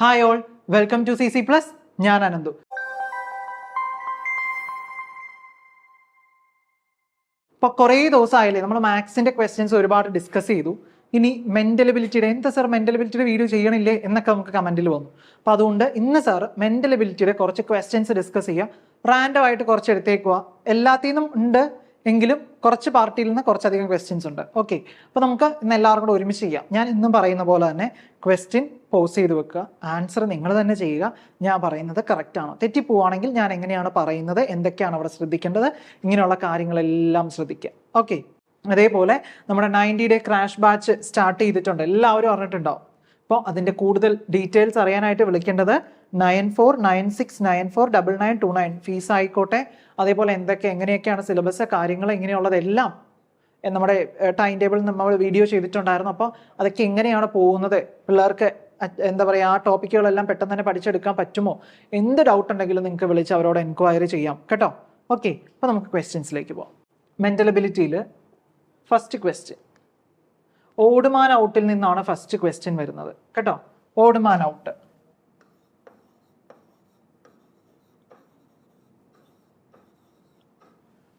Hi all welcome to C C plus ഞാൻ അനന്തു. ഇപ്പോൾ കുറേ ദിവസമായില്ലേ നമ്മൾ മാത്സിന്റെ ക്വസ്റ്റ്യൻസ് ഒരുപാട് ഡിസ്കസ് ചെയ്തു. ഇനി മെന്റൽ എബിലിറ്റിയുടെ എന്താ സാർ മെന്റൽ എബിലിറ്റിയുടെ വീഡിയോ ചെയ്യണില്ലേ എന്നൊക്കെ നമുക്ക് കമന്റിൽ വന്നു. അപ്പോൾ അതുകൊണ്ട് ഇന്ന് സാർ മെന്റൽ എബിലിറ്റിയുടെ കുറച്ച് ക്വസ്റ്റ്യൻസ് ഡിസ്കസ് ചെയ്യുക റാൻഡം ആയിട്ട് കുറച്ച് എടുത്തേക്കുക എല്ലാത്തിൽ നിന്നും ഉണ്ട്. എങ്കിലും കുറച്ച് പാർട്ടിയിൽ നിന്ന് കുറച്ചധികം ക്വസ്റ്റ്യൻസ് ഉണ്ട്. ഓക്കെ അപ്പോൾ നമുക്ക് ഇന്ന് എല്ലാവർക്കും കൂടെ ഒരുമിച്ച് ചെയ്യാം. ഞാൻ ഇന്നും പറയുന്ന പോലെ തന്നെ ക്വസ്റ്റ്യൻ പോസ് ചെയ്ത് വെക്കുക. ആൻസർ നിങ്ങൾ തന്നെ ചെയ്യുക. ഞാൻ പറയുന്നത് കറക്റ്റ് ആണോ? തെറ്റിപ്പോവാണെങ്കിൽ ഞാൻ എങ്ങനെയാണ് പറയുന്നത്? എന്തൊക്കെയാണ് അവിടെ ശ്രദ്ധിക്കേണ്ടത്? ഇങ്ങനെയുള്ള കാര്യങ്ങളെല്ലാം ശ്രദ്ധിക്കുക. ഓക്കെ അതേപോലെ നമ്മുടെ ninety day crash batch start ചെയ്തിട്ടുണ്ട്. എല്ലാവരും അറിഞ്ഞിട്ടുണ്ടാവും. അപ്പോൾ അതിന്റെ കൂടുതൽ ഡീറ്റെയിൽസ് അറിയാനായിട്ട് വിളിക്കേണ്ടത് nine four nine six nine four double nine two nine fees ആയിക്കോട്ടെ അതേപോലെ എന്തൊക്കെ എങ്ങനെയൊക്കെയാണ് സിലബസ് കാര്യങ്ങൾ ഇങ്ങനെയുള്ളതെല്ലാം നമ്മുടെ ടൈം ടേബിൾ നമ്മൾ വീഡിയോ ചെയ്തിട്ടുണ്ടായിരുന്നു. അപ്പോൾ അതൊക്കെ എങ്ങനെയാണ് പോകുന്നത്? പിള്ളേർക്ക് എന്താ പറയുക ആ ടോപ്പിക്കുകളെല്ലാം പെട്ടെന്ന് തന്നെ പഠിച്ചെടുക്കാൻ പറ്റുമോ? എന്ത് ഡൗട്ട് ഉണ്ടെങ്കിലും നിങ്ങൾക്ക് വിളിച്ച് അവരോട് എൻക്വയറി ചെയ്യാം. കേട്ടോ? ഓക്കെ അപ്പോൾ നമുക്ക് ക്വസ്റ്റ്യൻസിലേക്ക് പോകാം മെന്റൽ എബിലിറ്റിയിൽ ഫസ്റ്റ് ക്വസ്റ്റ്യൻ ഓടുമാൻ ഔട്ടിൽ നിന്നാണ് ഫസ്റ്റ് ക്വസ്റ്റ്യൻ വരുന്നത്. കേട്ടോ? ഓടുമാൻ ഔട്ട്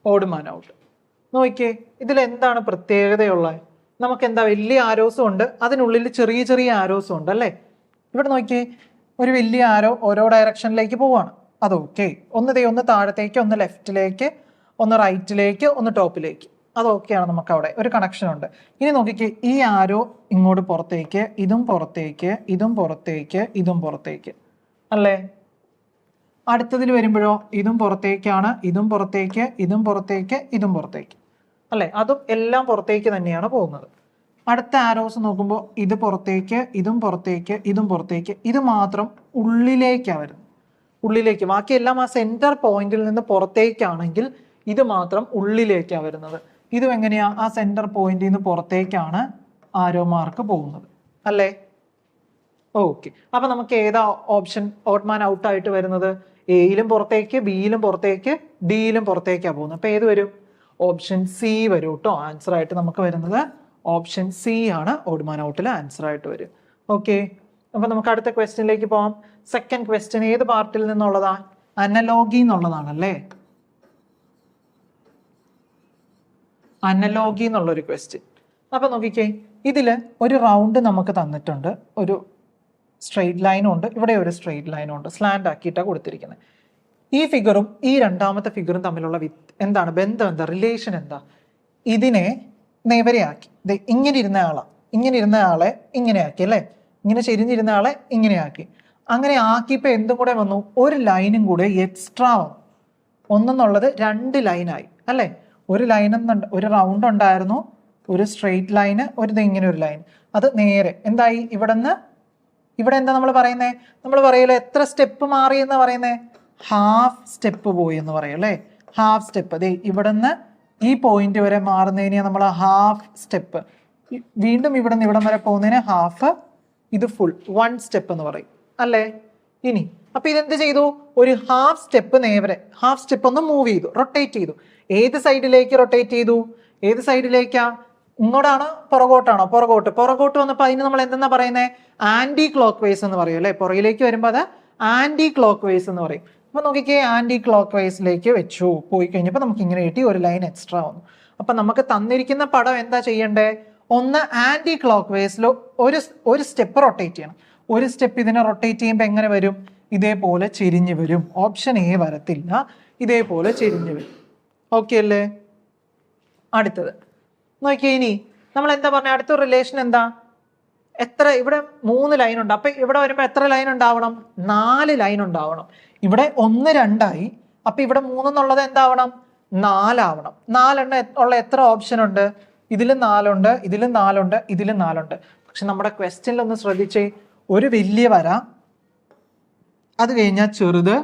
ഓടുമാൻ ഔട്ട് നോക്കിയേ ഇതിൽ എന്താണ് പ്രത്യേകതയുള്ളത് നമുക്ക് എന്താ വലിയ ആരോസും ഉണ്ട് അതിനുള്ളിൽ ചെറിയ ചെറിയ ആരോസും ഉണ്ട് അല്ലേ? ഇവിടെ നോക്കിയേ ഒരു വലിയ ആരോ ഓരോ ഡയറക്ഷനിലേക്ക് പോവാണ്. അത് ഓക്കെ. ഒന്ന് ദേ ഒന്ന് താഴത്തേക്ക് ഒന്ന് ലെഫ്റ്റിലേക്ക് ഒന്ന് റൈറ്റിലേക്ക് ഒന്ന് ടോപ്പിലേക്ക്. അത് ഓക്കെയാണ് നമുക്ക് അവിടെ ഒരു കണക്ഷൻ ഉണ്ട് ഇനി നോക്കിക്കേ ഈ ആരോ ഇങ്ങോട്ട് പുറത്തേക്ക് ഇതും പുറത്തേക്ക് ഇതും പുറത്തേക്ക് ഇതും പുറത്തേക്ക്. അല്ലേ? അടുത്തതിൽ വരുമ്പോഴോ ഇതും പുറത്തേക്കാണ് ഇതും പുറത്തേക്ക് ഇതും പുറത്തേക്ക് ഇതും പുറത്തേക്ക്. അല്ലേ? അതും എല്ലാം പുറത്തേക്ക് തന്നെയാണ് പോകുന്നത്. അടുത്ത ആരോസ് നോക്കുമ്പോൾ ഇത് പുറത്തേക്ക് ഇതും പുറത്തേക്ക് ഇതും പുറത്തേക്ക്. ഇത് മാത്രം ഉള്ളിലേക്കാണ് വരുന്നത്. ഉള്ളിലേക്ക്. ബാക്കിയെല്ലാം ആ സെന്റർ പോയിന്റിൽ നിന്ന് പുറത്തേക്കാണെങ്കിൽ ഇത് മാത്രം ഉള്ളിലേക്കാണ് വരുന്നത്. ഇതും എങ്ങനെയാ? ആ സെന്റർ പോയിന്റിൽ നിന്ന് പുറത്തേക്കാണ് ആരോ മാർക്ക് പോകുന്നത്. അല്ലേ? ഓക്കെ അപ്പൊ നമുക്ക് ഏതാ ഓപ്ഷൻ ഓട്ട്മാൻ ഔട്ടായിട്ട് വരുന്നത്? എയിലും പുറത്തേക്ക് ബിയിലും പുറത്തേക്ക് ഡിയിലും പുറത്തേക്കാണ് പോകുന്നത്. അപ്പോൾ ഏത് വരും? ഓപ്ഷൻ സി വരും കേട്ടോ ആൻസർ ആയിട്ട് നമുക്ക് വരുന്നത് ഓപ്ഷൻ സി ആണ്. ഓട്ട്മാൻ ഔട്ടിൽ ആൻസർ ആയിട്ട് വരും. ഓക്കെ അപ്പോൾ നമുക്ക് അടുത്ത ക്വസ്റ്റ്യനിലേക്ക് പോവാം. സെക്കൻഡ് ക്വസ്റ്റ്യൻ ഏത് പാർട്ടിൽ നിന്നുള്ളതാ? അനലോഗി എന്നുള്ളതാണല്ലേ? അനലോഗി എന്നുള്ളൊരു ക്വസ്റ്റ്യൻ അപ്പം നോക്കിക്കേ. ഇതിൽ ഒരു റൗണ്ട് നമുക്ക് തന്നിട്ടുണ്ട്. ഒരു സ്ട്രെയിറ്റ് ലൈനും ഉണ്ട്. ഇവിടെ ഒരു സ്ട്രെയിറ്റ് ലൈനും ഉണ്ട്. സ്ലാൻഡ് ആക്കിയിട്ടാണ് കൊടുത്തിരിക്കുന്നത് ഈ ഫിഗറും ഈ രണ്ടാമത്തെ ഫിഗറും തമ്മിലുള്ള വിത്ത് എന്താണ് ബന്ധം എന്താ? റിലേഷൻ എന്താ? ഇതിനെ നേവരെയാക്കി ദേ ഇങ്ങനെ ഇരുന്ന ആളാ. ഇങ്ങനെ ഇരുന്ന ആളെ ഇങ്ങനെ ആക്കി അല്ലേ? ഇങ്ങനെ ചെരിഞ്ഞിരുന്ന ആളെ ഇങ്ങനെ ആക്കി. അങ്ങനെ ആക്കിയപ്പോൾ എന്തും കൂടെ വന്നു? ഒരു ലൈനും കൂടെ എക്സ്ട്രാ വന്നു. ഒന്നെന്നുള്ളത് രണ്ട് ലൈനായി അല്ലേ? ഒരു ലൈൻ എന്നുണ്ട് ഒരു റൗണ്ട് ഉണ്ടായിരുന്നു. ഒരു സ്ട്രെയിറ്റ് ലൈന് ഒരു ഇങ്ങനെ ഒരു ലൈൻ അത് നേരെ. എന്തായി? ഇവിടെ നിന്ന് ഇവിടെ എന്താ നമ്മൾ പറയുന്നത് നമ്മൾ പറയല്ലോ എത്ര സ്റ്റെപ്പ് മാറി എന്ന് പറയുന്നത് ഹാഫ് സ്റ്റെപ്പ് പോയി എന്ന് പറയും അല്ലേ? ഹാഫ് സ്റ്റെപ്പ് അതെ ഇവിടെ നിന്ന് ഈ പോയിന്റ് വരെ മാറുന്നതിന് നമ്മൾ ഹാഫ് സ്റ്റെപ്പ് വീണ്ടും ഇവിടെ നിന്ന് ഇവിടം വരെ പോകുന്നതിന് ഹാഫ് ഇത് ഫുൾ വൺ സ്റ്റെപ്പ് എന്ന് പറയും അല്ലേ? ഇനി അപ്പൊ ഇതെന്ത് ചെയ്തു? ഒരു ഹാഫ് സ്റ്റെപ്പ് നേരെ ഹാഫ് സ്റ്റെപ്പ് ഒന്ന് മൂവ് ചെയ്തു റൊട്ടേറ്റ് ചെയ്തു. ഏത് സൈഡിലേക്ക് റൊട്ടേറ്റ് ചെയ്തു? ഏത് സൈഡിലേക്കാ ഇങ്ങോട്ടാണോ? പുറകോട്ടാണോ? പുറകോട്ട്. പുറകോട്ട് വന്നപ്പോൾ അതിന് നമ്മൾ എന്തെന്നാ പറയുന്നത് ആന്റി ക്ലോക്ക് വൈസ് എന്ന് പറയും അല്ലേ? പുറയിലേക്ക് വരുമ്പോൾ അത് ആന്റി ക്ലോക്ക് വൈസ് എന്ന് പറയും. അപ്പൊ നോക്കിക്കേ ആന്റി ക്ലോക്ക് വൈസിലേക്ക് വെച്ചു. പോയി കഴിഞ്ഞപ്പോൾ നമുക്ക് ഇങ്ങനെ കിട്ടി ഒരു ലൈൻ എക്സ്ട്രാ വന്നു. അപ്പൊ നമുക്ക് തന്നിരിക്കുന്ന പടം എന്താ ചെയ്യണ്ടേ? ഒന്ന് ആന്റി ക്ലോക്ക് വൈസിൽ ഒരു ഒരു സ്റ്റെപ്പ് റൊട്ടേറ്റ് ചെയ്യണം. ഒരു സ്റ്റെപ്പ് ഇതിനെ റൊട്ടേറ്റ് ചെയ്യുമ്പോൾ എങ്ങനെ വരും? ഇതേപോലെ ചെരിഞ്ഞ് വരും. ഓപ്ഷൻ എ വരത്തില്ല. ഇതേപോലെ ചെരിഞ്ഞ് വരും. ഓക്കെ അല്ലേ? അടുത്തത്. നോക്കിയേ ഇനി. നമ്മൾ എന്താ പറഞ്ഞ? അടുത്ത റിലേഷൻ എന്താ? എത്ര ഇവിടെ മൂന്ന് ലൈൻ ഉണ്ട്. അപ്പൊ ഇവിടെ വരുമ്പോൾ എത്ര ലൈൻ ഉണ്ടാവണം? നാല് ലൈൻ ഉണ്ടാവണം. ഇവിടെ ഒന്ന് രണ്ടായി. അപ്പൊ ഇവിടെ മൂന്നെന്നുള്ളത് എന്താവണം? നാലാവണം. നാലെണ്ണം ഉള്ള എത്ര ഓപ്ഷൻ ഉണ്ട്? ഇതിലും നാലുണ്ട് ഇതിലും നാലുണ്ട് ഇതിലും നാലുണ്ട്. പക്ഷെ നമ്മുടെ ക്വസ്റ്റ്യനിൽ ഒന്ന് ശ്രദ്ധിച്ചേ. ഒരു വലിയ വര അത് കഴിഞ്ഞാൽ ചെറുത്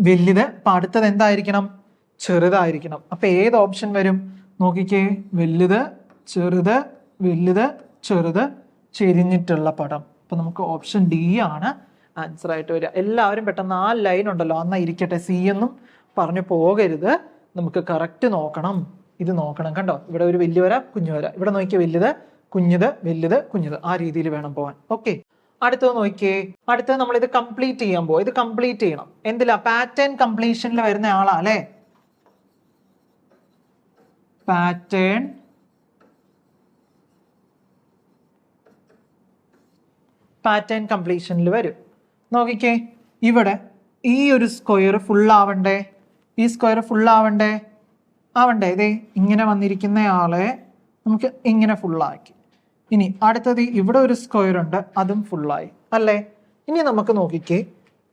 വലുത്. അപ്പൊ അടുത്തത് എന്തായിരിക്കണം? ചെറുതായിരിക്കണം. അപ്പൊ ഏത് ഓപ്ഷൻ വരും? നോക്കിക്കേ വലുത് ചെറുത് വലുത് ചെറുത് ചെരിഞ്ഞിട്ടുള്ള പടം. അപ്പൊ നമുക്ക് ഓപ്ഷൻ ഡി ആണ് ആൻസർ ആയിട്ട് വരിക. എല്ലാവരും പെട്ടെന്ന് ആ ലൈൻ ഉണ്ടല്ലോ അന്നാ ഇരിക്കട്ടെ. സി എന്നും പറഞ്ഞു പോകരുത്. നമുക്ക് കറക്റ്റ് നോക്കണം. ഇത് നോക്കണം കണ്ടോ? ഇവിടെ ഒരു വലിയ വര കുഞ്ഞു വര. ഇവിടെ നോക്കിയ വലുത് കുഞ്ഞത് വലുത് കുഞ്ഞത്. ആ രീതിയിൽ വേണം പോകാൻ ഓക്കെ അടുത്തത് നോക്കിയേ അടുത്തത് നമ്മൾ ഇത് കംപ്ലീറ്റ് ചെയ്യാൻ പോകും ഇത് കംപ്ലീറ്റ് ചെയ്യണം. എന്തിലാ? പാറ്റേൺ കംപ്ലീഷനിൽ വരുന്ന ആളാ അല്ലേ? പാറ്റേൺ പാറ്റേൺ കംപ്ലീഷനിൽ വരും. നോക്കിക്കേ ഇവിടെ ഈ ഒരു സ്ക്വയർ ഫുൾ ആവണ്ടേ? ഈ സ്ക്വയർ ഫുൾ ആവണ്ടേ? ആവണ്ടേ. ഇതേ ഇങ്ങനെ വന്നിരിക്കുന്ന ആളെ നമുക്ക് ഇങ്ങനെ ഫുള്ളാക്കി ഇനി അടുത്തത് ഇവിടെ ഒരു സ്ക്വയർ ഉണ്ട് അതും ഫുള്ളായി അല്ലേ? ഇനി നമുക്ക് നോക്കിക്കേ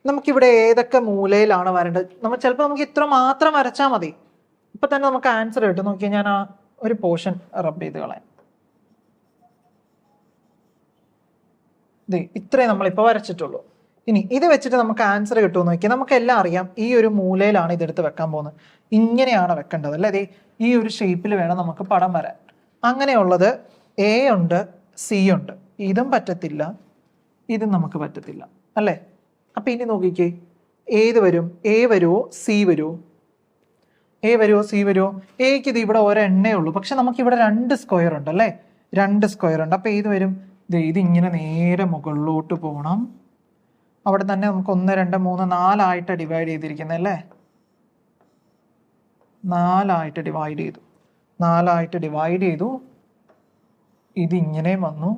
നമുക്കിവിടെ ഏതൊക്കെ മൂലയിലാണ് വരേണ്ടത്? നമ്മൾ ചിലപ്പോൾ നമുക്ക് ഇത്ര മാത്രം വരച്ചാൽ മതി. ഇപ്പൊ തന്നെ നമുക്ക് ആൻസർ കിട്ടും നോക്കി ഞാൻ ആ ഒരു പോർഷൻ റബ്ബ് ചെയ്ത് കളയാം. ഇത്രേ നമ്മളിപ്പോൾ വരച്ചിട്ടുള്ളൂ. ഇനി ഇത് വെച്ചിട്ട് നമുക്ക് ആൻസർ കിട്ടുമെന്ന് നോക്കിയാൽ നമുക്ക് എല്ലാം അറിയാം ഈ ഒരു മൂലയിലാണ് ഇതെടുത്ത് വെക്കാൻ പോകുന്നത്. ഇങ്ങനെയാണ് വെക്കേണ്ടത് അല്ലേ? ദേ ഈ ഒരു ഷേപ്പിൽ വേണം നമുക്ക് പടം വരാൻ. അങ്ങനെയുള്ളത് എ ഉണ്ട് സി ഉണ്ട്. ഇതും പറ്റത്തില്ല ഇതും നമുക്ക് പറ്റത്തില്ല. അല്ലേ? അപ്പം ഇനി നോക്കിക്കേ. ഏത് വരും? എ വരുമോ സി വരുമോ എ വരുമോ സി വരുമോ എക്ക് ഇത് ഇവിടെ ഒരെണ്ണേ ഉള്ളൂ. പക്ഷെ നമുക്ക് ഇവിടെ രണ്ട് സ്ക്വയർ ഉണ്ട് അല്ലേ? രണ്ട് സ്ക്വയർ ഉണ്ട്. അപ്പോൾ ഏത് വരും? ഇത് ഇങ്ങനെ നേരെ മുകളിലോട്ട് പോകണം അവിടെ തന്നെ നമുക്ക് ഒന്ന് രണ്ട് മൂന്ന് നാലായിട്ട് ഡിവൈഡ് ചെയ്തിരിക്കുന്നത് അല്ലേ? നാലായിട്ട് ഡിവൈഡ് ചെയ്തു. നാലായിട്ട് ഡിവൈഡ് ചെയ്തു. ഇതിങ്ങനെ വന്നു.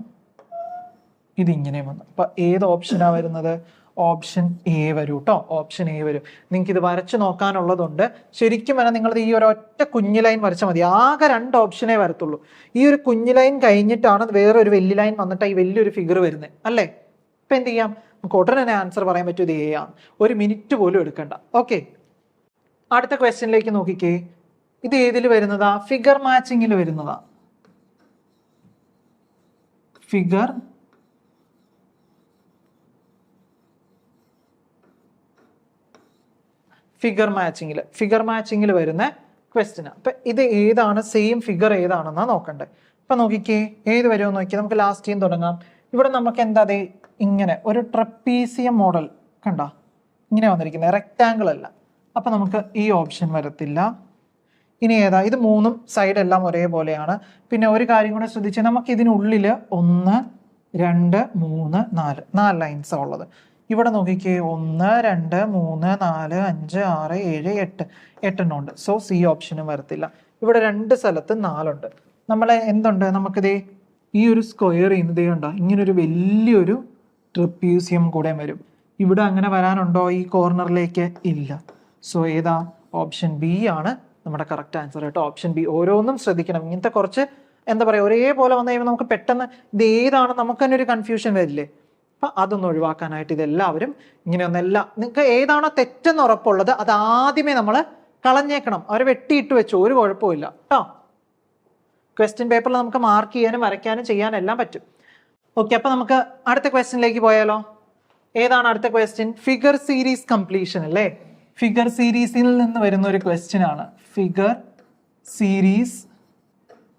ഇതിങ്ങനെ വന്നു. അപ്പൊ ഏത് ഓപ്ഷനാണ് വരുന്നത്? ഓപ്ഷൻ എ വരും കേട്ടോ ഓപ്ഷൻ എ വരും. നിങ്ങൾക്ക് ഇത് വരച്ച് നോക്കാനുള്ളതുണ്ട്. ശരിക്കും പറഞ്ഞാൽ നിങ്ങളത് ഈ ഒരു ഒറ്റ കുഞ്ഞു ലൈൻ വരച്ചാൽ മതി. ആകെ രണ്ട് ഓപ്ഷനേ വരത്തുള്ളൂ. ഈ ഒരു കുഞ്ഞു ലൈൻ കഴിഞ്ഞിട്ടാണ് വേറെ ഒരു വലിയ ലൈൻ വന്നിട്ട് ഈ വലിയൊരു ഫിഗർ വരുന്നത് അല്ലേ? ഇപ്പം എന്ത് ചെയ്യാം? നമുക്ക് ഉടനെ തന്നെ ആൻസർ പറയാൻ പറ്റും ഇത് എ ആണ്. ഒരു മിനിറ്റ് പോലും എടുക്കണ്ട. ഓക്കെ. അടുത്ത ക്വസ്റ്റ്യനിലേക്ക് നോക്കിക്കേ. ഇത് ഏതിൽ വരുന്നതാ? ഫിഗർ മാച്ചിങ്ങിൽ വരുന്നതാ. ഫിഗർ ഫിഗർ മാച്ചിങ്ങിൽ ഫിഗർ മാച്ചിങ്ങിൽ വരുന്ന ക്വസ്റ്റിന് അപ്പൊ ഇത് ഏതാണ് സെയിം ഫിഗർ ഏതാണെന്നാണ് നോക്കണ്ടേ. അപ്പൊ നോക്കിക്കേ ഏത് വരുമെന്ന് നോക്കി നമുക്ക് ലാസ്റ്റ് ചെയ്യാൻ തുടങ്ങാം. ഇവിടെ നമുക്ക് എന്താ അതെ ഇങ്ങനെ ഒരു ട്രപ്പീസിയം മോഡൽ കണ്ട? ഇങ്ങനെ വന്നിരിക്കുന്നത്. റെക്റ്റാങ്കിൾ അല്ല. അപ്പൊ നമുക്ക് ഈ ഓപ്ഷൻ വരത്തില്ല. ഇനി ഏതാ? ഇത് മൂന്നും സൈഡ് എല്ലാം ഒരേപോലെയാണ്. പിന്നെ ഒരു കാര്യം കൂടെ ശ്രദ്ധിച്ചാൽ നമുക്ക് ഇതിനുള്ളിൽ ഒന്ന് രണ്ട് മൂന്ന് നാല്. നാല് ലൈൻസ് ഉള്ളത്. ഇവിടെ നോക്കിക്കേ ഒന്ന് രണ്ട് മൂന്ന് നാല് അഞ്ച് ആറ് ഏഴ് എട്ട് എട്ടെണ്ണം ഉണ്ട് സോ സി ഓപ്ഷനും വരത്തില്ല. ഇവിടെ രണ്ട് സ്ഥലത്ത് നാലുണ്ട്. നമ്മളെ എന്തുണ്ട്? നമുക്കിതേ ഈ ഒരു സ്ക്വയർ ചെയ്യുന്നതേ ഉണ്ടോ ഇങ്ങനൊരു വലിയൊരു ട്രിപ്യൂസിയം കൂടെ വരും. ഇവിടെ അങ്ങനെ വരാനുണ്ടോ ഈ കോർണറിലേക്ക് ഇല്ല. സോ ഏതാ? ഓപ്ഷൻ ബി ആണ് നമ്മുടെ കറക്റ്റ് ആൻസർ കേട്ടോ. ഓപ്ഷൻ ബി ഓരോന്നും ശ്രദ്ധിക്കണം. ഇങ്ങനത്തെ കുറച്ച് എന്താ പറയുക ഒരേപോലെ വന്നു കഴിയുമ്പോൾ നമുക്ക് പെട്ടെന്ന് ഇത് ഏതാണ്? നമുക്ക് തന്നെ ഒരു കൺഫ്യൂഷൻ വരില്ലേ? അപ്പം അതൊന്ന് ഒഴിവാക്കാനായിട്ട് ഇതെല്ലാവരും ഇങ്ങനെ ഒന്നെല്ലാം നിങ്ങൾക്ക് ഏതാണോ തെറ്റെന്ന് ഉറപ്പുള്ളത് അത് ആദ്യമേ നമ്മൾ കളഞ്ഞേക്കണം. അവരെ വെട്ടിയിട്ട് വെച്ചു. ഒരു കുഴപ്പമില്ല കേട്ടോ ക്വസ്റ്റ്യൻ പേപ്പറിൽ നമുക്ക് മാർക്ക് ചെയ്യാനും വരയ്ക്കാനും ചെയ്യാനും എല്ലാം പറ്റും. ഓക്കെ അപ്പൊ നമുക്ക് അടുത്ത ക്വസ്റ്റ്യനിലേക്ക് പോയാലോ? ഏതാണ് അടുത്ത ക്വസ്റ്റ്യൻ ഫിഗർ സീരീസ് കംപ്ലീഷൻ അല്ലേ? ഫിഗർ സീരീസിൽ നിന്ന് വരുന്ന ഒരു ക്വസ്റ്റ്യൻ ആണ്. ഫിഗർ സീരീസ്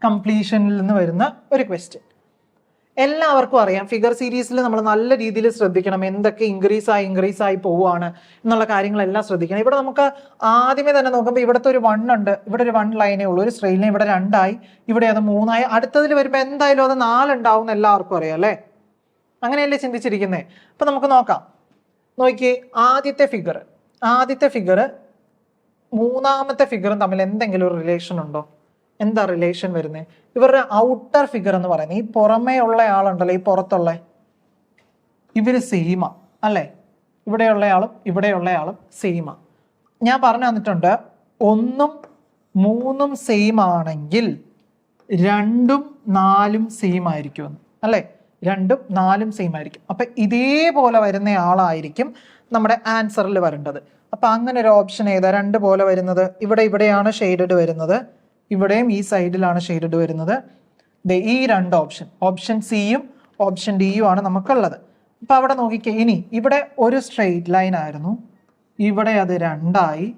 കംപ്ലീഷനിൽ നിന്ന് വരുന്ന ഒരു ക്വസ്റ്റ്യൻ എല്ലാവർക്കും അറിയാം. ഫിഗർ സീരീസിൽ നമ്മൾ നല്ല രീതിയിൽ ശ്രദ്ധിക്കണം. എന്തൊക്കെ ഇൻക്രീസ് ആയി ഇൻക്രീസ് ആയി പോവുകയാണ് എന്നുള്ള കാര്യങ്ങളെല്ലാം ശ്രദ്ധിക്കണം. ഇവിടെ നമുക്ക് ആദ്യമേ തന്നെ നോക്കുമ്പോൾ ഇവിടുത്തെ ഒരു വൺ ഉണ്ട്. ഇവിടെ ഒരു വൺ ലൈനേ ഉള്ളൂ. ഒരു സ്ട്രെയിറ്റ് ലൈൻ ഇവിടെ രണ്ടായി. ഇവിടെ അത് മൂന്നായി. അടുത്തതിൽ വരുമ്പോൾ എന്തായാലും അത് നാലുണ്ടാവും എല്ലാവർക്കും അറിയാം അല്ലേ? അങ്ങനെയല്ലേ ചിന്തിച്ചിരിക്കുന്നത് അപ്പം നമുക്ക് നോക്കാം. നോക്കി ആദ്യത്തെ ഫിഗർ ആദ്യത്തെ ഫിഗർ മൂന്നാമത്തെ ഫിഗറും തമ്മിൽ എന്തെങ്കിലും ഒരു റിലേഷൻ ഉണ്ടോ? എന്താ റിലേഷൻ വരുന്നത് ഇവരുടെ ഔട്ടർ ഫിഗർ എന്ന് പറയുന്നത് ഈ പുറമേ ഉള്ള ആളുണ്ടല്ലോ ഈ പുറത്തുള്ള. ഇവർ സെയിമ അല്ലേ? ഇവിടെയുള്ള ആളും ഇവിടെയുള്ള ആളും സെയിമ ഞാൻ പറഞ്ഞു തന്നിട്ടുണ്ട് ഒന്നും മൂന്നും സെയിം ആണെങ്കിൽ രണ്ടും നാലും സെയിം ആയിരിക്കുമെന്ന് അല്ലേ? രണ്ടും നാലും സെയിം ആയിരിക്കും. അപ്പൊ ഇതേപോലെ വരുന്ന ആളായിരിക്കും നമ്മുടെ ആൻസറിൽ വരേണ്ടത്. അപ്പൊ അങ്ങനെ ഒരു ഓപ്ഷൻ ഏതാ? രണ്ട് പോലെ വരുന്നത്. ഇവിടെ ഇവിടെയാണ് ഷെയ്ഡഡ് വരുന്നത്. ഇവിടെയും ഈ സൈഡിലാണ് ഷെയ്ഡഡ് വരുന്നത്. ഈ രണ്ട് ഓപ്ഷൻ ഓപ്ഷൻ സിയും ഓപ്ഷൻ ഡിയും ആണ് നമുക്കുള്ളത്. അപ്പൊ അവിടെ നോക്കിക്കേ ഇനി ഇവിടെ ഒരു സ്ട്രെയിറ്റ് ലൈൻ ആയിരുന്നു. ഇവിടെ അത് രണ്ടായി.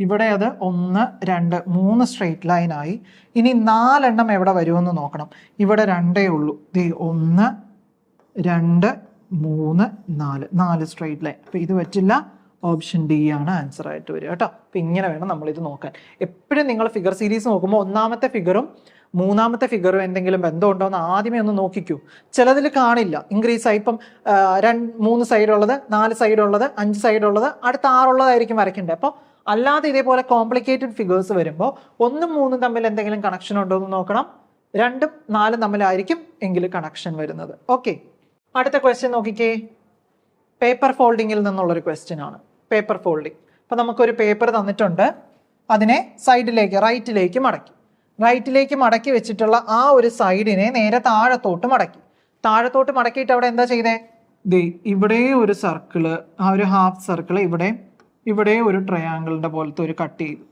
ഇവിടെ അത് ഒന്ന് രണ്ട് മൂന്ന് സ്ട്രെയിറ്റ് ലൈനായി ഇനി നാലെണ്ണം എവിടെ വരുമെന്ന് നോക്കണം. ഇവിടെ രണ്ടേ ഉള്ളൂ. ദേ ഒന്ന് രണ്ട് മൂന്ന് നാല്. നാല് സ്ട്രെയിറ്റ് ലൈൻ അപ്പോൾ ഇത് പറ്റില്ല ഓപ്ഷൻ ഡി ആണ് ആൻസർ ആയിട്ട് വരിക കേട്ടോ. അപ്പം ഇങ്ങനെ വേണം നമ്മളിത് നോക്കാൻ. എപ്പോഴും നിങ്ങൾ ഫിഗർ സീരീസ് നോക്കുമ്പോൾ ഒന്നാമത്തെ ഫിഗറും മൂന്നാമത്തെ ഫിഗറും എന്തെങ്കിലും ബന്ധമുണ്ടോ എന്ന് ആദ്യമേ ഒന്ന് നോക്കിക്കൂ. ചിലതിൽ കാണില്ല. ഇൻക്രീസ് ആയി. ഇപ്പം രണ്ട് മൂന്ന് സൈഡുള്ളത് നാല് സൈഡുള്ളത് അഞ്ച് സൈഡുള്ളത് അടുത്ത ആറുള്ളതായിരിക്കും വരയ്ക്കേണ്ടത്. അപ്പോൾ അല്ലാതെ ഇതേപോലെ കോംപ്ലിക്കേറ്റഡ് ഫിഗേഴ്സ് വരുമ്പോൾ ഒന്നും മൂന്നും തമ്മിൽ എന്തെങ്കിലും കണക്ഷൻ ഉണ്ടോ എന്ന് നോക്കണം. രണ്ടും നാലും തമ്മിലായിരിക്കും എങ്കിൽ കണക്ഷൻ വരുന്നത്. ഓക്കെ അടുത്ത ക്വസ്റ്റ്യൻ നോക്കിക്കേ. പേപ്പർ ഫോൾഡിങ്ങിൽ നിന്നുള്ളൊരു ക്വസ്റ്റ്യൻ ആണ്. പേപ്പർ ഫോൾഡിങ് അപ്പോൾ നമുക്കൊരു പേപ്പർ തന്നിട്ടുണ്ട്. അതിനെ സൈഡിലേക്ക് റൈറ്റിലേക്ക് മടക്കി. റൈറ്റിലേക്ക് മടക്കി വെച്ചിട്ടുള്ള ആ ഒരു സൈഡിനെ നേരെ താഴത്തോട്ട് മടക്കി. താഴത്തോട്ട് മടക്കിയിട്ട് അവിടെ എന്താ ചെയ്തേ? ദേ ഇവിടെ ഒരു സർക്കിൾ ആ ഒരു ഹാഫ് സർക്കിൾ ഇവിടെ ഇവിടെ ഒരു ട്രയാങ്കിളിന്റെ പോലത്തെ ഒരു കട്ട് ചെയ്തു.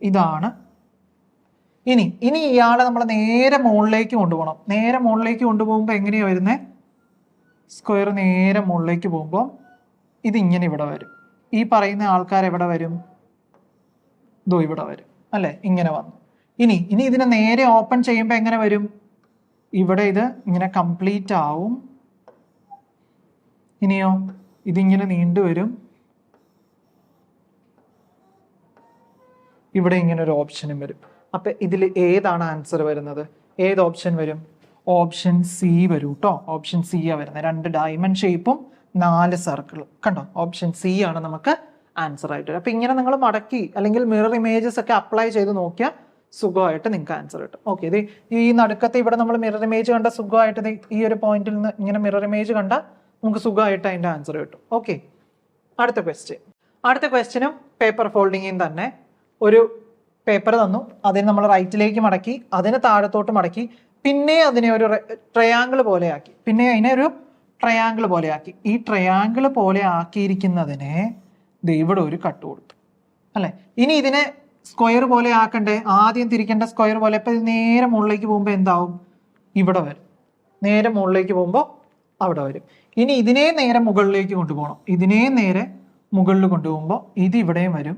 ഇതാണ്. ഇനി ഇനി ഇയാളെ നമ്മൾ നേരെ മുകളിലേക്ക് കൊണ്ടുപോകണം. നേരെ മുകളിലേക്ക് കൊണ്ടുപോകുമ്പോൾ എങ്ങനെയാണ് വരുന്നത് സ്ക്വയർ നേരെ മുകളിലേക്ക് പോകുമ്പോൾ ഇതിങ്ങനെ ഇവിടെ വരും. ഈ പറയുന്ന ആൾക്കാർ എവിടെ വരും? ദോ ഇവിടെ വരും. അല്ലേ? ഇങ്ങനെ വന്നു. ഇനി ഇനി ഇതിനെ നേരെ ഓപ്പൺ ചെയ്യുമ്പോൾ എങ്ങനെ വരും? ഇവിടെ ഇത് ഇങ്ങനെ കംപ്ലീറ്റ് ആവും. ഇനിയോ ഇതിങ്ങനെ നീണ്ടുവരും ഇവിടെ ഇങ്ങനെ ഒരു ഓപ്ഷനും വരും. അപ്പൊ ഇതിൽ ഏതാണ് ആൻസർ വരുന്നത്? ഏത് ഓപ്ഷൻ വരും? ഓപ്ഷൻ സി വരും കേട്ടോ ഓപ്ഷൻ സി ആ വരുന്നത്. രണ്ട് ഡയമണ്ട് ഷേപ്പും നാല് സർക്കിൾ കണ്ടോ? ഓപ്ഷൻ സി ആണ് നമുക്ക് ആൻസർ ആയിട്ട് വരും അപ്പം ഇങ്ങനെ നിങ്ങൾ മടക്കി അല്ലെങ്കിൽ മിറർ ഇമേജസ് ഒക്കെ അപ്ലൈ ചെയ്ത് നോക്കിയാൽ സുഖമായിട്ട് നിങ്ങൾക്ക് ആൻസർ കിട്ടും. ഓക്കെ ഇത് ഈ നടുക്കത്തെ ഇവിടെ നമ്മൾ മിറർ ഇമേജ് കണ്ട സുഖമായിട്ട് ഈ ഒരു പോയിന്റിൽ നിന്ന് ഇങ്ങനെ മിറർ ഇമേജ് കണ്ട നമുക്ക് സുഖമായിട്ട് അതിന്റെ ആൻസർ കിട്ടും. ഓക്കെ അടുത്ത ക്വസ്റ്റ്യൻ അടുത്ത ക്വസ്റ്റ്യനും പേപ്പർ ഫോൾഡിങ്ങിൽ തന്നെ ഒരു പേപ്പർ തന്നു. അതിന് നമ്മൾ റൈറ്റിലേക്ക് മടക്കി അതിനെ താഴത്തോട്ട് മടക്കി പിന്നെ അതിനെ ഒരു ട്രയാങ്കിൾ പോലെയാക്കി പിന്നെ അതിനെ ഒരു ട്രയാങ്കിൾ പോലെ ആക്കി. ഈ ട്രയാങ്കിൾ പോലെ ആക്കിയിരിക്കുന്നതിനെ ഇവിടെ ഒരു കട്ട് കൊടുത്തു. അല്ലെ? ഇനി ഇതിനെ സ്ക്വയർ പോലെ ആക്കണ്ടേ? ആദ്യം തിരിക്കേണ്ട സ്ക്വയർ പോലെ. ഇപ്പൊ നേരെ മുകളിലേക്ക് പോകുമ്പോൾ എന്താവും? ഇവിടെ വരും. നേരെ മുകളിലേക്ക് പോകുമ്പോൾ അവിടെ വരും. ഇനി ഇതിനെ നേരെ മുകളിലേക്ക് കൊണ്ടുപോകണം. ഇതിനെ നേരെ മുകളിൽ കൊണ്ടുപോകുമ്പോൾ ഇത് ഇവിടെയും വരും.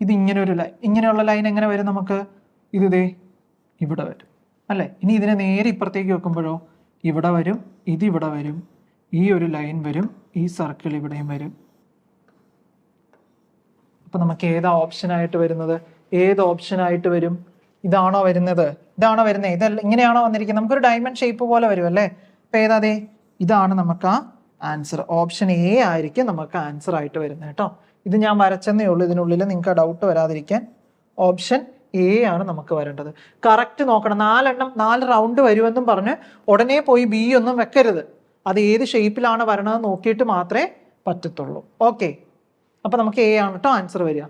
ഇത് ഇങ്ങനെ ഒരു ലൈൻ ഇങ്ങനെയുള്ള ലൈൻ എങ്ങനെ വരും നമുക്ക്? ഇത് ദേ ഇവിടെ വരും. അല്ലേ? ഇനി ഇതിനെ നേരെ ഇപ്പുറത്തേക്ക് വെക്കുമ്പോഴോ? ഇവിടെ വരും. ഇത് ഇവിടെ വരും. ഈ ഒരു ലൈൻ വരും ഈ സർക്കിൾ ഇവിടെയും വരും. അപ്പൊ നമുക്ക് ഏതാ ഓപ്ഷൻ ആയിട്ട് വരുന്നത്? ഏത് ഓപ്ഷൻ ആയിട്ട് വരും? ഇതാണോ വരുന്നത്? ഇതാണോ വരുന്നത്? ഇതല്ല ഇങ്ങനെയാണോ വന്നിരിക്കുന്നത്? നമുക്കൊരു ഡയമണ്ട് ഷേപ്പ് പോലെ വരും അല്ലേ? അപ്പൊ ഏതാ ദേ? ഇതാണ് നമുക്ക് ആ ആൻസർ ഓപ്ഷൻ എ ആയിരിക്കും നമുക്ക് ആൻസർ ആയിട്ട് വരുന്നത് കേട്ടോ. ഇത് ഞാൻ വരച്ചെന്നേ ഉള്ളൂ. ഇതിനുള്ളിൽ നിങ്ങൾക്ക് ഡൗട്ട് വരാതിരിക്കാൻ ഓപ്ഷൻ എ ആണ് നമുക്ക് വരേണ്ടത്. കറക്റ്റ് നോക്കണം. നാലെണ്ണം നാല് റൗണ്ട് വരുമെന്നും പറഞ്ഞ് ഉടനെ പോയി ബി ഒന്നും വെക്കരുത്. അത് ഏത് ഷേപ്പിലാണ് വരണത് നോക്കിയിട്ട് മാത്രമേ പറ്റത്തുള്ളൂ. ഓക്കെ അപ്പോൾ നമുക്ക് എ ആണ് കേട്ടോ ആൻസർ വരിക.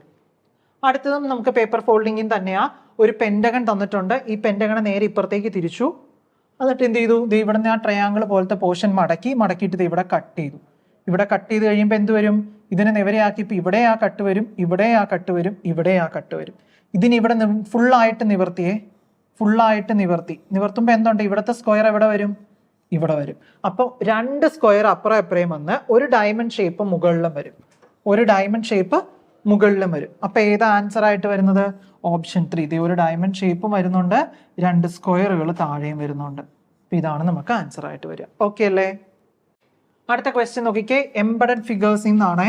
അടുത്തതും നമുക്ക് പേപ്പർ ഫോൾഡിങ്ങിൽ തന്നെയാ ഒരു പെൻഡഗൺ തന്നിട്ടുണ്ട്. ഈ പെൻഡഗണെ നേരെ ഇപ്പുറത്തേക്ക് തിരിച്ചു. എന്നിട്ട് എന്ത് ചെയ്തു? ഇത് ഇവിടെ നിന്ന് ആ ട്രയാങ്കിൾ പോലത്തെ പോർഷൻ മടക്കി മടക്കിയിട്ട് ദേ ഇവിടെ കട്ട് ചെയ്തു. ഇവിടെ കട്ട് ചെയ്ത് കഴിയുമ്പോൾ എന്ത് വരും? ഇതിനെ നിവരെയാക്കി ഇപ്പം ഇവിടെ ആ കട്ട് വരും ഇവിടെ ആ കട്ട് വരും ഇവിടെ ആ കട്ട് വരും. ഇതിന് ഇവിടെ ഫുള്ളായിട്ട് നിവർത്തിയേ. ഫുള്ളായിട്ട് നിവർത്തി. നിവർത്തുമ്പോൾ എന്തുണ്ട്? ഇവിടുത്തെ സ്ക്വയർ എവിടെ വരും? ഇവിടെ വരും. അപ്പോൾ രണ്ട് സ്ക്വയർ അപ്പുറം അപ്പുറയും വന്ന് ഒരു ഡയമണ്ട് ഷേപ്പ് മുകളിലും വരും. ഒരു ഡയമണ്ട് ഷേപ്പ് മുകളിലും വരും. അപ്പോൾ ഏതാ ആൻസർ ആയിട്ട് വരുന്നത്? ഓപ്ഷൻ ത്രീ ഇത് ഒരു ഡയമണ്ട് ഷേപ്പ് വരുന്നുണ്ട് രണ്ട് സ്ക്വയറുകൾ താഴെയും വരുന്നുണ്ട്. ഇതാണ് നമുക്ക് ആൻസർ ആയിട്ട് വരിക. ഓക്കെ അല്ലേ? അടുത്ത ക്വസ്റ്റ്യൻ നോക്കിക്കേ. എംബഡഡ് ഫിഗേഴ്സിൽ നിന്നാണ്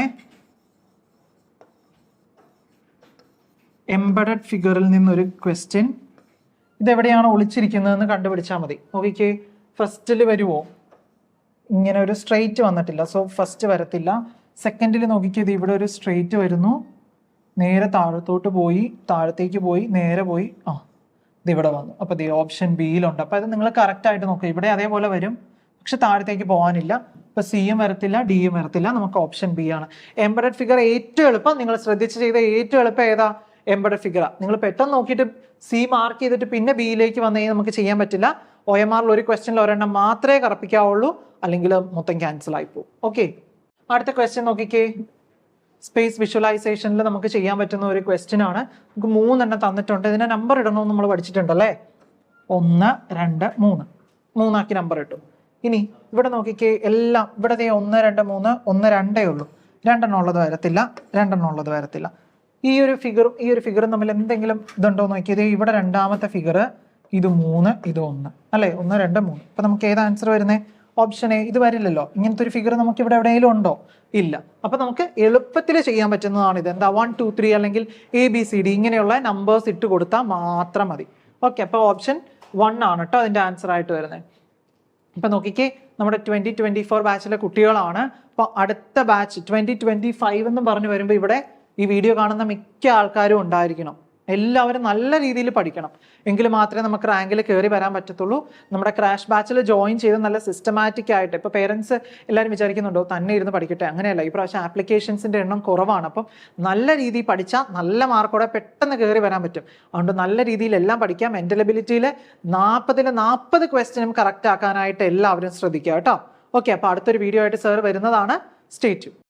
എംബഡഡ് ഫിഗറിൽ നിന്നൊരു ക്വസ്റ്റ്യൻ ഇതെവിടെയാണ് ഒളിച്ചിരിക്കുന്നതെന്ന് കണ്ടുപിടിച്ചാൽ മതി. നോക്കിക്കേ. ഫസ്റ്റിൽ വരുമോ ഇങ്ങനെ ഒരു സ്ട്രെയിറ്റ് വന്നിട്ടില്ല. സോ ഫസ്റ്റ് വരത്തില്ല. സെക്കൻഡിൽ നോക്കിക്കത് ഇവിടെ ഒരു സ്ട്രെയിറ്റ് വരുന്നു. നേരെ താഴത്തോട്ട് പോയി താഴത്തേക്ക് പോയി നേരെ പോയി. ആ ഇത് ഇവിടെ വന്നു. അപ്പോൾ ഇത് ഓപ്ഷൻ ബിയിലുണ്ട് അപ്പോൾ അത് നിങ്ങൾ കറക്റ്റ് ആയിട്ട് നോക്കുക ഇവിടെ അതേപോലെ വരും. പക്ഷെ താഴത്തേക്ക് പോകാനില്ല ഇപ്പൊ സിയും വരത്തില്ല ഡിയും വരത്തില്ല. നമുക്ക് ഓപ്ഷൻ ബി ആണ്. എംബഡഡ് ഫിഗർ ഏറ്റവും എളുപ്പം. നിങ്ങൾ ശ്രദ്ധിച്ച് ചെയ്ത ഏറ്റവും എളുപ്പം ഏതാ? എംബഡഡ് ഫിഗറ നിങ്ങൾ പെട്ടെന്ന് നോക്കിയിട്ട് സി മാർക്ക് ചെയ്തിട്ട് പിന്നെ ബിയിലേക്ക് വന്നു കഴിഞ്ഞാൽ നമുക്ക് ചെയ്യാൻ പറ്റില്ല. ഒ എം ആറിൽ ഒരു ക്വസ്റ്റ്യനിൽ ഒരെണ്ണം മാത്രമേ കറപ്പിക്കാവുള്ളൂ. അല്ലെങ്കിൽ മൊത്തം ക്യാൻസൽ പോകും ഓക്കെ അടുത്ത ക്വസ്റ്റ്യൻ നോക്കിക്കേ. സ്പേസ് വിഷ്വലൈസേഷനിൽ നമുക്ക് ചെയ്യാൻ പറ്റുന്ന ഒരു ക്വസ്റ്റ്യൻ ആണ്. നമുക്ക് മൂന്നെണ്ണം തന്നിട്ടുണ്ട്. ഇതിനെ നമ്പർ ഇടണമെന്ന് നമ്മൾ പഠിച്ചിട്ടുണ്ടല്ലേ? ഒന്ന് രണ്ട് മൂന്ന്. മൂന്നാക്കി നമ്പർ ഇട്ടു. ഇനി ഇവിടെ നോക്കിക്കേ. എല്ലാം ഇവിടെ ഒന്ന് രണ്ട് മൂന്ന് ഒന്ന് രണ്ടേ ഉള്ളൂ. രണ്ടെണ്ണം ഉള്ളത് വരത്തില്ല. രണ്ടെണ്ണം ഉള്ളത് വരത്തില്ല. ഈ ഒരു ഫിഗറും ഈ ഒരു ഫിഗറും തമ്മിൽ എന്തെങ്കിലും ഇതുണ്ടോ നോക്കിയത് ഇവിടെ രണ്ടാമത്തെ ഫിഗർ ഇത് മൂന്ന് ഇത് ഒന്ന്. അല്ലേ? ഒന്ന് രണ്ട് മൂന്ന്. അപ്പൊ നമുക്ക് ഏത് ആൻസർ വരുന്നത് ഓപ്ഷൻ എ ഇത് വരില്ലല്ലോ. ഇങ്ങനത്തെ ഒരു ഫിഗർ നമുക്ക് ഇവിടെ എവിടെയെങ്കിലും ഉണ്ടോ? ഇല്ല. അപ്പൊ നമുക്ക് എളുപ്പത്തിൽ ചെയ്യാൻ പറ്റുന്നതാണ് ഇത്. എന്താ? വൺ ടു ത്രീ അല്ലെങ്കിൽ എ ബി സി ഡി ഇങ്ങനെയുള്ള നമ്പേഴ്സ് ഇട്ട് കൊടുത്താൽ മാത്രം മതി. ഓക്കെ അപ്പോൾ ഓപ്ഷൻ വൺ ആണ് കേട്ടോ അതിന്റെ ആൻസർ ആയിട്ട് വരുന്നത് ഇപ്പൊ നോക്കിക്കേ നമ്മുടെ ട്വന്റി ട്വന്റി ഫോർ ബാച്ചിലെ കുട്ടികളാണ്. അപ്പൊ അടുത്ത ബാച്ച് ട്വന്റി ട്വന്റി ഫൈവ് എന്ന് പറഞ്ഞു വരുമ്പോൾ ഇവിടെ ഈ വീഡിയോ കാണുന്ന മിക്ക ആൾക്കാരും ഉണ്ടായിരിക്കണം. എല്ലാവരും നല്ല രീതിയിൽ പഠിക്കണം. എങ്കിൽ മാത്രമേ നമുക്ക് റാങ്കിൽ കയറി വരാൻ പറ്റത്തുള്ളൂ. നമ്മുടെ ക്രാഷ് ബാച്ചിൽ ജോയിൻ ചെയ്ത് നല്ല സിസ്റ്റമാറ്റിക് ആയിട്ട് ഇപ്പോൾ പേരൻസ് എല്ലാവരും വിചാരിക്കുന്നുണ്ടോ തന്നെ ഇരുന്ന് പഠിക്കട്ടെ? അങ്ങനെയല്ല. ഈ പ്രാവശ്യം ആപ്ലിക്കേഷൻസിന്റെ എണ്ണം കുറവാണ്. അപ്പം നല്ല രീതിയിൽ പഠിച്ചാൽ നല്ല മാർക്കോടെ പെട്ടെന്ന് കയറി വരാൻ പറ്റും. അതുകൊണ്ട് നല്ല രീതിയിൽ എല്ലാം പഠിക്കാം. മെന്റൽ നാൽപ്പതിൽ നാൽപ്പത് ക്വസ്റ്റ്യനും കറക്റ്റ് ആക്കാനായിട്ട് എല്ലാവരും ശ്രദ്ധിക്കുക കേട്ടോ. ഓക്കെ അപ്പോൾ അടുത്തൊരു വീഡിയോ ആയിട്ട് സാർ വരുന്നതാണ്. സ്റ്റേറ്റ്